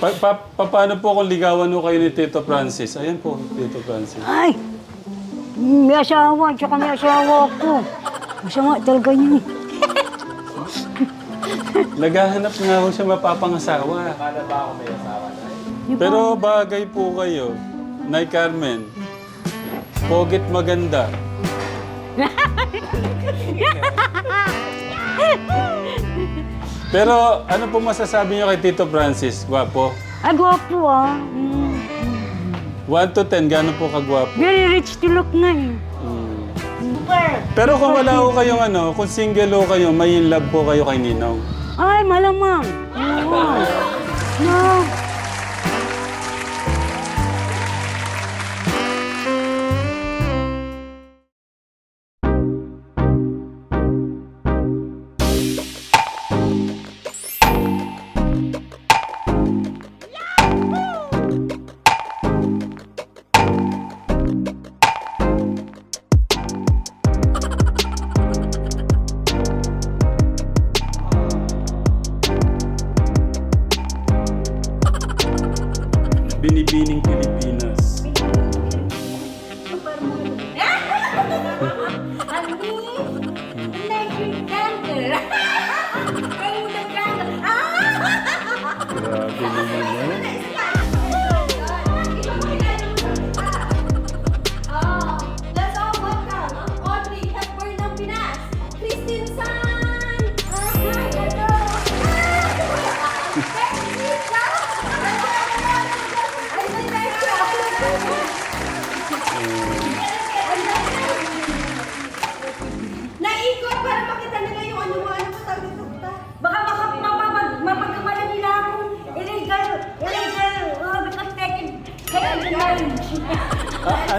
Pa, pa, pa- paano po kung ligawan mo kayo ni Tito Francis? Ayan po, Tito Francis. Ay! May asawa, tsaka may asawa ko. Masama talaga yun eh. Naghahanap nga ho siya mapapangasawa. Pero bagay po kayo, Nay Carmen. Pogit maganda. Pero ano po masasabi niyo kay Tito Francis? Gwapo. Ay, gwapo ah. Mm. 1 to 10, gano'n po kagwapo? Very rich to look nga eh. Mm. Pero kung wala ho kayong ano, kung single ho kayo, may in love po kayo kay Ninong. Ay, malamang. Oo. No.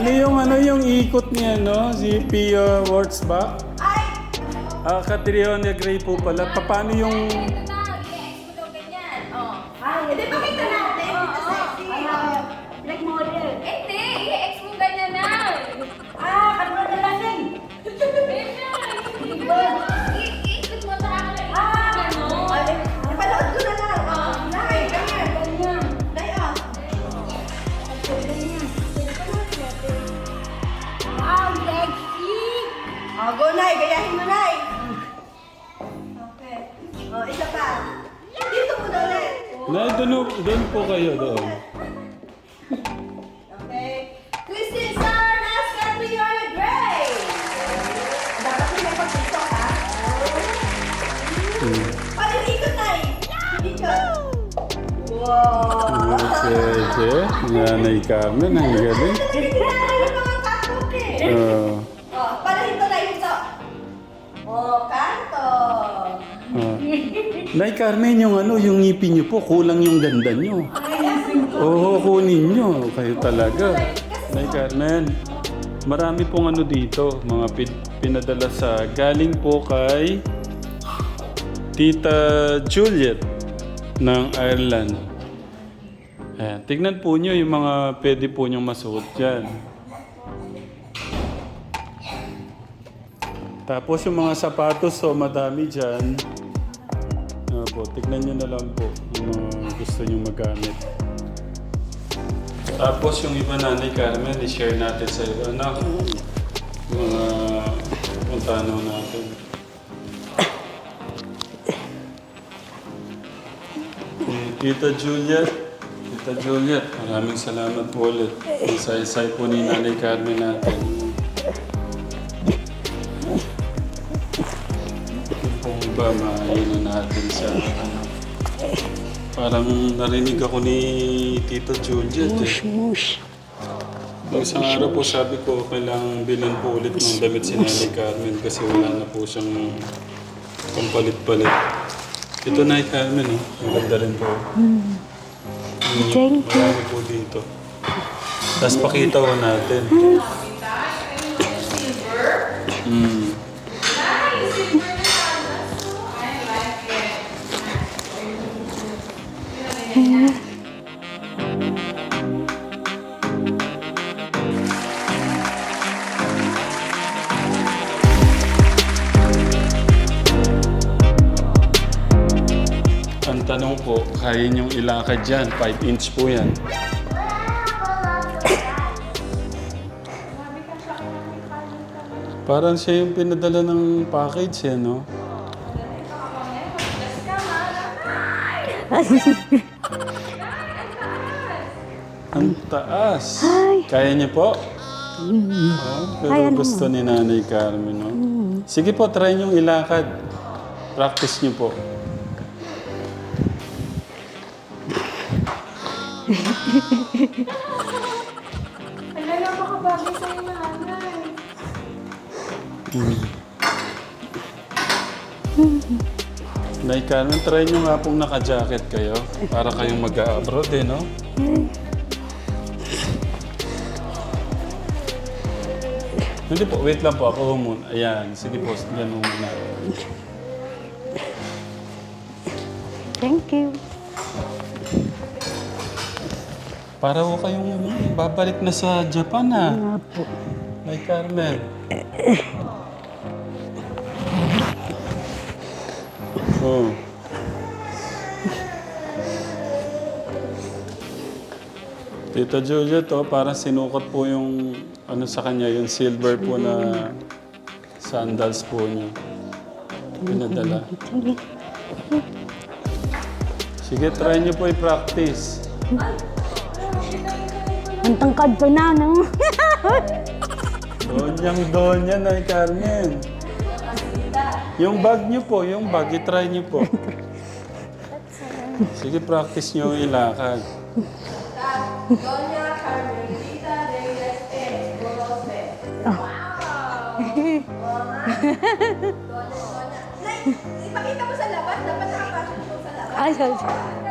Ano yung ano yung ikot niya no? Si Pia Wurzbach? Ay! Ah, Catriona Gray po pala. Pa- Paano yung... doon, po kayo doon. Okay. Christine Star as Catriona Gray. Dapat may pag-dito, ha? Hmm. Yung ikot, Nay? Ikot. Wow. Sige, Nanay Carmen, ang galing. Tingnan yung mga catwalk, eh. Nay Carmen, yung ano, yung ngipin niyo po, kulang yung ganda niyo. Oo, kunin niyo. Kayo talaga. Nay Carmen, marami pong ano dito, mga pin- pinadala sa, galing po kay Tita Juliet ng Ireland. Ayan, tignan po niyo yung mga pwede po niyong masuot dyan. Tapos yung mga sapatos, so madami dyan. Ano po, tignan nyo na lang po yung mga gusto nyo magamit. Tapos yung iba nanay Carmen, i-share natin sa iba. Anak, mga puntahan ho natin. Eh, Tita Juliet, Tita Juliet, maraming salamat po ulit. Isa-isay po ni Nanay Carmen natin. Maayon na natin sa ano. Parang narinig ako ni Tito Juliet eh. Mush. Nung isang araw po sabi ko, kailangang bilan po ulit ng damit si Nanay Carmen kasi wala na po siyang pampalit-palit. Ito na Carmen eh. Ang ganda rin po. Mm, Thank you. Marami po dito. Tapos pakita ko natin. Mm. Tanong po, kaya niyong ilakad dyan. 5 inch po yan. Parang siya yung pinadala ng package yan, no? Ang taas. Kaya niyo po? Oh, pero gusto ni Nanay Carmen, no? Sige po, try niyong ilakad. Practice niyo po. Makabagay sa'yo nanay. Nay Carmen, try niyo nga pong naka-jacket kayo para kayong mag-abroad eh, no? Hindi po, wait lang po. Ako muna. Ayan, sige po, ganun muna. Thank you. Para ko kayong babalik na sa Japan, ah. Nga po. Nay Carmen. Oh. Tita Julia to, parang sinukat po yung ano sa kanya, yung silver po na sandals po niya. Pinadala. Sige. Sige, try niyo po i-practice. Ang tangkad ko na, no? Donyang donya na Carmen. Yung bag niyo po, yung bag, i-try niyo po. Sige, practice niyo ilakad. Doña Carmelita Reyes E. Gorospe. Nay, ipakita mo sa labas. Dapat nakapasok mo sa labas. Ay, sorry.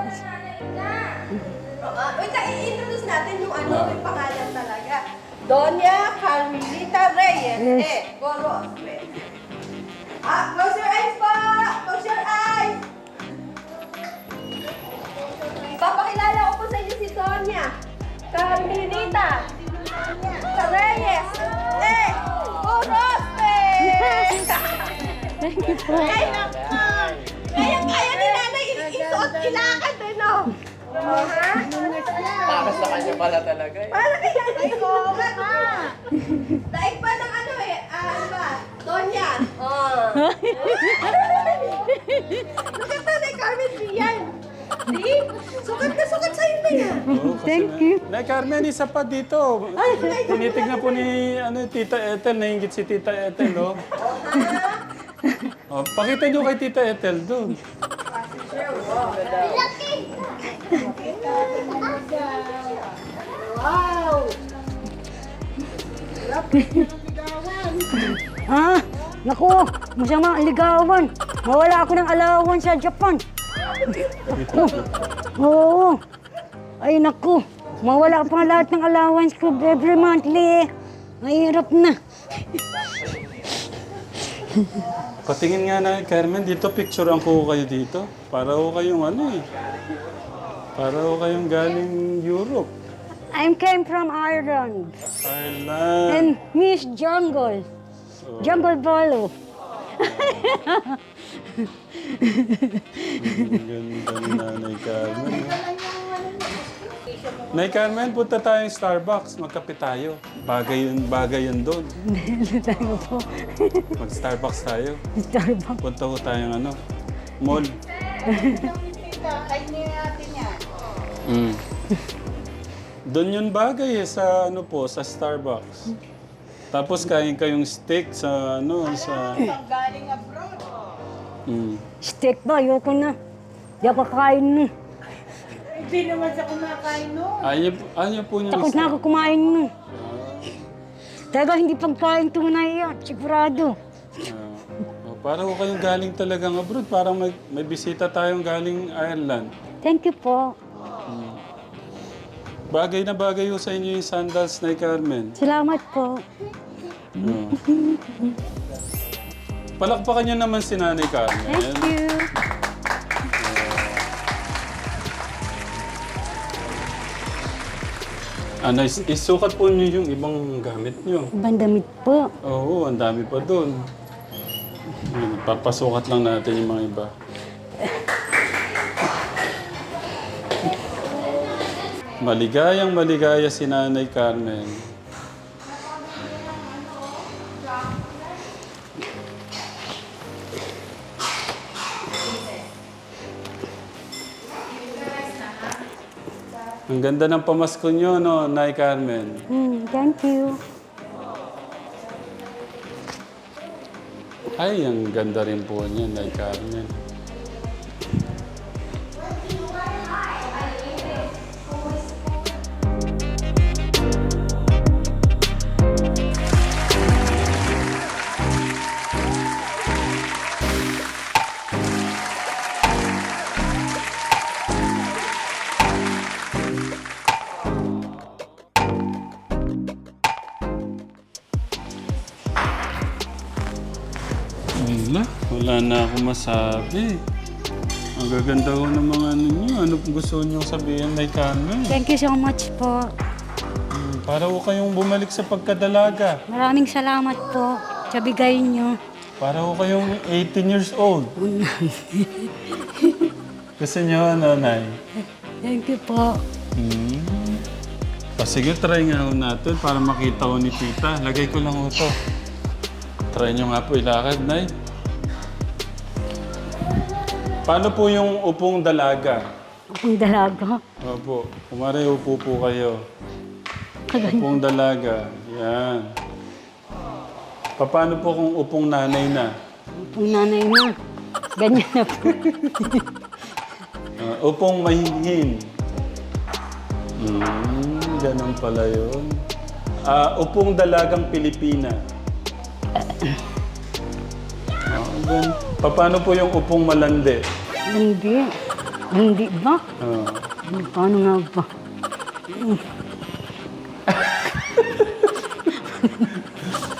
Uh, wait, lang, i-introduce natin yung ano, yung pangalan talaga. Doña Carmelita Reyes E. Gorospe. Ah, close your eyes po! Close your eyes! Papakilala ko po sa inyo si Doña Carmelita Reyes E. Gorospe! Thank you po. Ay, kaya kaya ni nanay isuot ilakad eh, no? Para sa kanya pala talaga eh. Para kaya ni ko, Daig pa ng ano eh, ah, ano ba? Donya. Oh. Sukat na ni Carmen Rian. Di? Sukat na sukat sa'yo na yan. Kasi Thank na- you. Nay Carmen, isa pa dito. Tinitignan po ni ano, Tita Ethel, nainggit si Tita Ethel, oh. oh pakita niyo kay Tita Ethel doon. Wow! Ah, naku, masama ang ligawan. Mawala ako ng alawan sa Japan. Oo. Ay, naku. Mawala pa lahat ng allowance ko every monthly. Mahirap na. Patingin nga na, Carmen, dito picturean ko kayo dito. Para ko kayong ano eh. Para ko kayong galing Europe. I came from Ireland. Ireland. And Miss Jungle. Jungle Bolo. Ganda ni Nanay Carmen. oh. Nay Carmen, punta tayong Starbucks. Magkape tayo. Bagay yun, bagay yun doon. Tayo po. Mag-Starbucks tayo. Starbucks. Punta ko tayong ano, mall. Mm. Doon yun bagay eh, sa ano po, sa Starbucks. Tapos kain kayong steak sa ano, sa... Galing abroad. Mm. Steak ba? Ayoko na. Di ako kain na. Hindi naman siya kumakain no. Ayaw, ayaw po niyo Takot na ako kumain na. Talaga hindi pagkain tunay yan. Sigurado. Ah, oh, para ko kayong galing talagang abroad. Parang may, may bisita tayong galing Ireland. Thank you po. Bagay na bagay ho sa inyo yung sandals na Carmen. Salamat po. Oh. Palakpakan niyo naman si Nanay Carmen. Thank you. Ano, is- isukat po niyo yung ibang gamit niyo. Ibang damit po. Oo, ang dami pa doon. Yun, Papasukat lang natin yung mga iba. Maligayang maligaya si Nanay Carmen. Ang ganda ng pamasko nyo, no, Nay Carmen. Hmm, thank you. Ay, ang ganda rin po niya, Nay Carmen. Na akong masabi. Ang gaganda ko ng mga ano nyo. Ano pong gusto nyo sabihin, Nay Carmen? Thank you so much po. Hmm, Para ko kayong bumalik sa pagkadalaga. Maraming salamat po sa bigay niyo. Para ko kayong 18 years old. Gusto nyo, ano, Nay? Thank you po. Hmm. O sige, try nga ho natin para makita ko ni tita. Lagay ko lang ho to. Try nyo nga po ilakad, Nay. Paano po yung upong dalaga? Akong dalaga. Opo, kumari upo po kayo. Kaganyan. Upong dalaga. Yan. Paano po kung upong nanay na? Kung nanay na. Ganyan na po. Ah, upong mahinhin. Hmm, ganun pala yun. Ah, upong dalagang Pilipina. Gan- Paano po yung upong malande? Hindi. Hindi ba? Ah, Paano nga ba?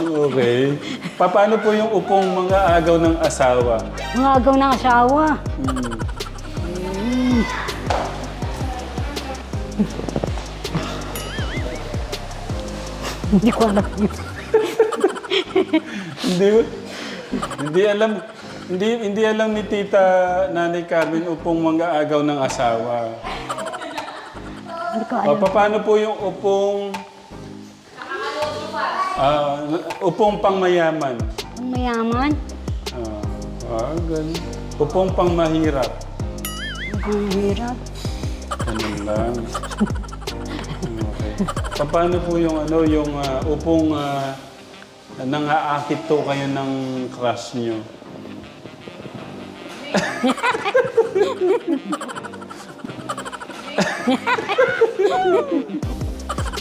okay. Paano po yung upong mga agaw ng asawa? Mga agaw ng asawa. Hmm. Hindi ko alam yun. Hindi, hindi alam, hindi, hindi alam ni Tita Nanay Carmen upong mga agaw ng asawa. Hindi ko O, alam. paano po yung upong... Ah, upong pangmayaman. Ang mayaman. Ah, ah ganun. Upong pangmahirap. Ang hirap. Ganun lang. Okay. Paano po yung ano, yung ah, upong uh, nangaakit to kayo ng crush nyo?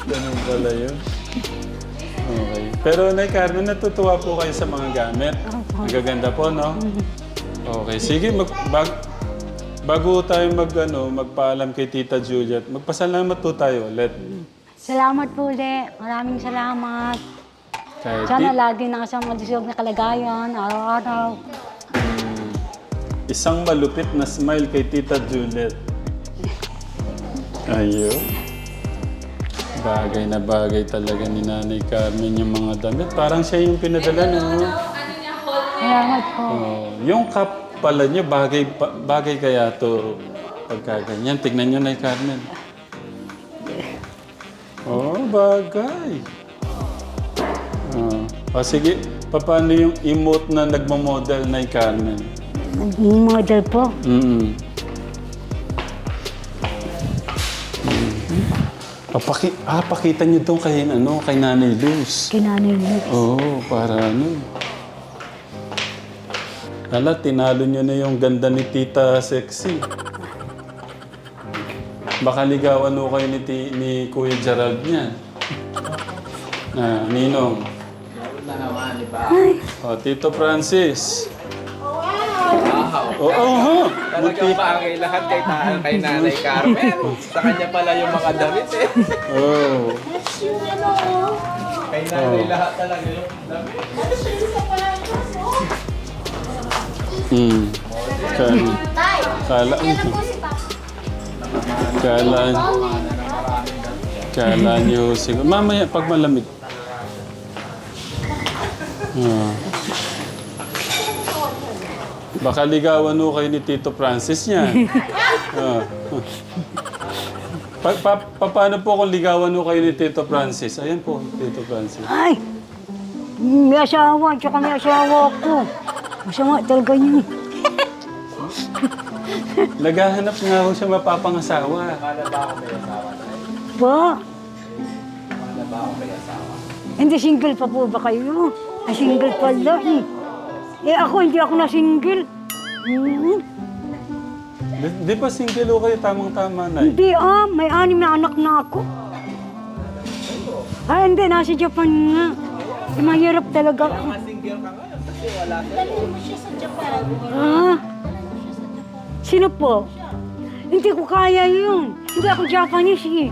Ganun pala yun. Okay. Pero Nay Carmen, natutuwa po kayo sa mga gamit. Ang gaganda po, no? Okay. Sige, mag, bag, bago tayo mag, ano, magpaalam kay Tita Juliet, magpasalamat po tayo ulit. Salamat po ulit. Maraming salamat. Sana lagi nasa malusog na kalagayan, araw-araw. isang malupit na smile kay Tita Juliet. Ayun. Bagay na bagay talaga ni Nanay Carmen yung mga damit. Parang siya yung pinadala, no? Salamat po. Oh, yung cup pala niyo, bagay, bagay kaya to pagka ganyan. Tignan niyo, Nay Carmen. Oh, bagay. O sige, paano yung emote na nagmamodel, Nay Carmen? Naging model po. Mm Papaki ah, pakita niyo doon kay, ano, kay Nanay Luz. Kinanay niyo. Oo, para ano. Ala, tinalo niyo na yung ganda ni Tita Sexy. Baka ligawan mo kayo ni, ti, ni Kuya Gerald niyan. Ah, Ninong. Oh, Tito Francis. Wow. Oo, oh, oh, Talagang bagay lahat kay, ta- kay Nanay Carmen. Sa kanya pala yung mga damit eh. Oh. Kay Nanay lahat talaga yung damit. Hmm. Kala. Kala. Kala. Kala niyo siguro. Mamaya, pag malamig. Ah. Baka ligawan mo kayo ni Tito Francis niya. Ah. Pa, pa, pa- paano po kung ligawan mo kayo ni Tito Francis? Ayan po, Tito Francis. Ay! May asawa, tsaka may asawa ko. Masama talaga yun. Naghahanap nga ho siya mapapangasawa. Paano ba ako may asawa na? Pa, Paano ba ako may asawa? hindi single pa po ba kayo? Single pala eh. Eh ako, hindi ako na single. Hmm. Di, di ba single ho kayo tamang-tama na Hindi ah, may anim na anak na ako. Ay, hindi, nasa Japan nga. Eh, mahirap talaga ako. Single ka ngayon kasi wala ka. Ah, sino po? Hindi ko kaya yun. Hindi ako Japanese eh.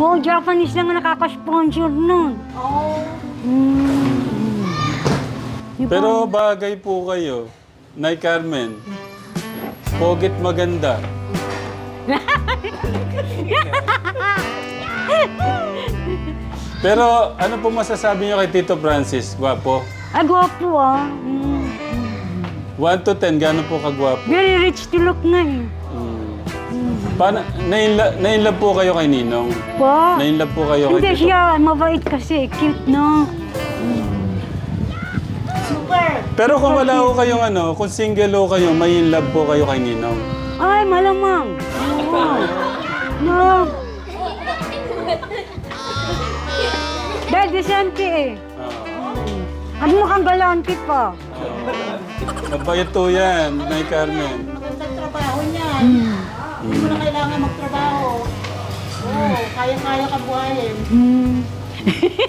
Oo, Japanese lang ang nakaka-sponsor nun. Hmm. Di ba? Pero bagay po kayo, Nay Carmen. Pogit maganda. Pero ano po masasabi niyo kay Tito Francis? Gwapo? Ay, gwapo ah. Hmm. 1 to 10, gano'n po kagwapo? Very rich to look nga eh. Paano, nainla, nainlove po kayo kay Ninong? Pa? Nainlove po kayo kay Hindi Tito? siya, mabait kasi. Cute, no? Super. Pero kung wala ko kayong ano, kung single ho kayo, may in love po kayo kay Ninong. Ay, malamang. Oo. No. Dahil decente eh. Ah. At mukhang galante pa. Mabait po yan, Nay Carmen. Magandang trabaho niyan. Hindi mo na kailangan magtrabaho. Oo, kaya-kaya ka buhayin. Hmm.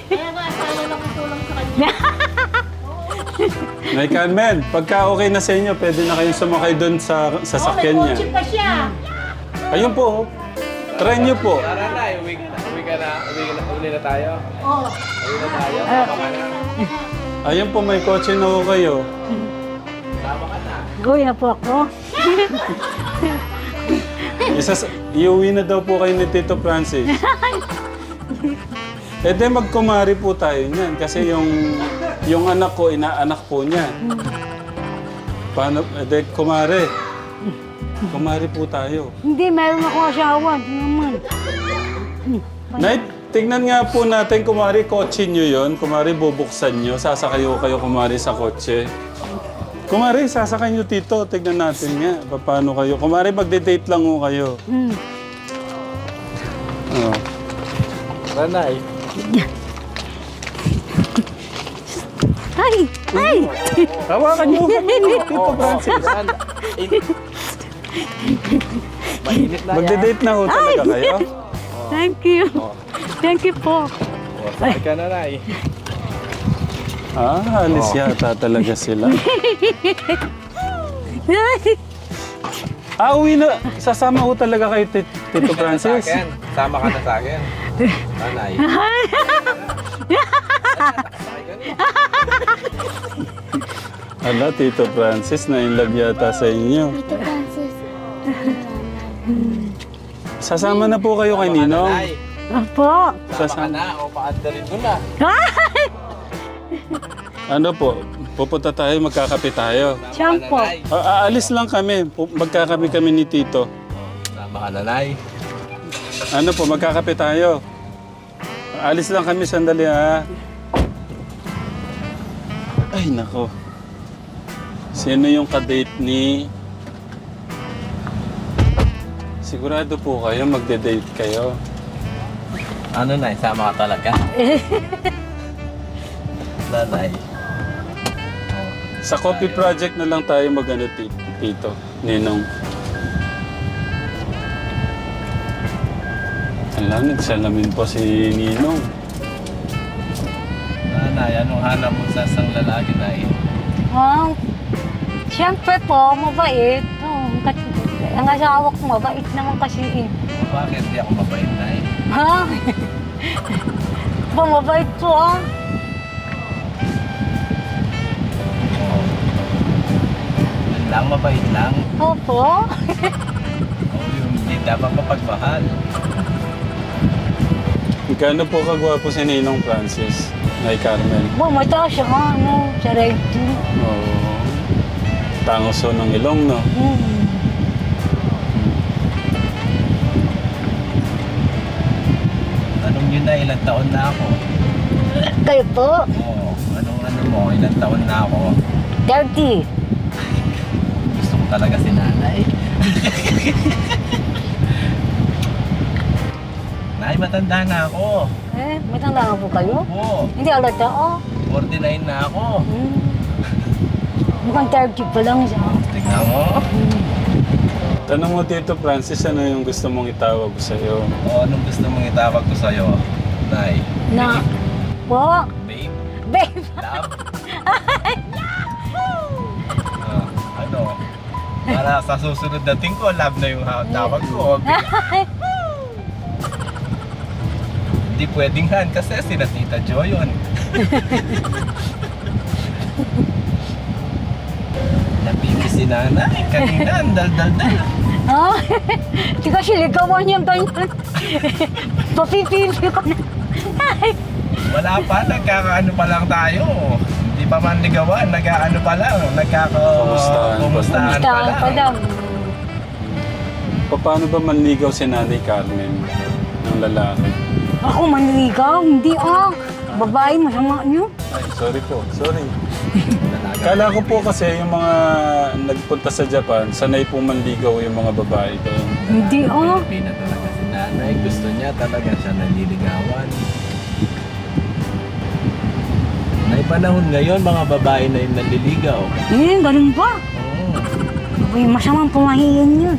Kaya nga, kaya lang itulong sa kanya. Nay Carmen, pagka okay na sa inyo, pwede na kayong sumakay doon sa Oo, may sasakyan niya. kotse pa siya. Ayun po, oh. try niyo po. Tara na, uwi ka na. Uwi ka na. Uwi ka na. Uli na tayo. Oo. Uwi na tayo. Sama ka na. Ayun po, may kotse na ho kayo. Sama ka na. Gawin na po ako. Isa, iuwi na daw po kayo ni Tito Francis. Eh di magkumari po tayo niyan kasi yung yung anak ko, inaanak po niya. Paano, eh di kumari. Kumari po tayo. Hindi, meron ako asawa. Di naman. Night, tignan nga po natin, kumari kotse nyo yon Kumari bubuksan nyo, sasakay ko kayo kumari sa kotse. Kumari, sasakay nyo tito, tignan natin nga. Pa- Paano kayo? Kumari magde-date lang ho kayo. Hmm. Oh. Ranay. Ay! Ay! Hawakan nyo kami, Tito Francis. Mainit na. Magde-date na ho talaga kayo? Thank you. Thank you po. O, sakay ka na, Nay. Ah, alis yata talaga sila. Ah, uwi na. Sasama ho talaga kay Tit- Tito Francis. akin. Sama ka na sa akin. Nanay. Na. Ala, Tito Francis, na-inlove yata sa inyo. Sasama na po kayo kay Ninong. Nanay. Apo! Sama ka Sasama. na. O, paanda rin mo na. Ano po, pupunta tayo, magkakape tayo. Siyang po. Nanay. Ah, aalis lang kami, Pu- magkakape kami ni Tito. Sama ka, Nanay. Ano po, magkakape tayo. Alis lang kami sandali ha. Ay, nako. Sino yung kadate ni... Sigurado po kayo, magde-date kayo. Ano, Nay? Sama ka talaga? Nanay. Sa coffee project na lang tayo mag-ano, Tito, Ninong. Ala, nagsalamin po si Ninong. Nanay, anong hanap mo sa isang lalaki, Nay? Ah, siyempre po, mabait. Oh, ang asawa ko mabait naman kasi eh. Bakit di ako mabait, Nay? Ha? ba, mabait po ah. lang, mabait lang. Opo. Oh, Oo, yung hindi dapat mapagmahal. Gano'n po kagwapo si Ninong Francis? Nay Carmel? Bumata siya nga, ano, sa recto. Oo. Tangos ng ilong, no? Hmm. Tanong nyo na, ilang taon na ako? Kayo po, Oo, anong ano mo, ilang taon na ako? 30. Talaga si nanay. Nay, matanda na ako. Eh, matanda na po kayo? Oo, Hindi alata, oh. 49 na ako. Hmm. Mukhang 30 pa lang siya. Tingnan mo. Tanong mo Tito Francis, ano yung gusto mong itawag sa iyo? O, anong gusto mong itawag ko sa'yo? Nay, Na, po, Para sa susunod na tingko, love na yung tawag ko. Hindi pwedeng han kasi sina Tita Jo yun. Napipi si nanay. Kanina, ang dal-dal-dal. Ah, di kasi ligawan niya ganyan. Papipili ko na. Wala pa, nagkakaano pa lang tayo. Hindi pa man ligawan, nag-ano pa lang, nagkaka... Kumustahan pa kumustahan pa Gustahan lang. pa lang. Paano ba manligaw si Nanay Carmen ng lalaki? Ako manligaw, hindi ah. Babae, masama niyo. Ay, sorry po. Sorry. Kala ko po kasi yung mga nagpunta sa Japan, sanay po manligaw yung mga babae doon. Hindi ah. Pilipina talaga si nanay. Gusto niya talaga siya naliligawan. May panahon ngayon, mga babae na yung naliligaw. Eh, ganun ba? Oo. Uy, masamang pumahiin yun.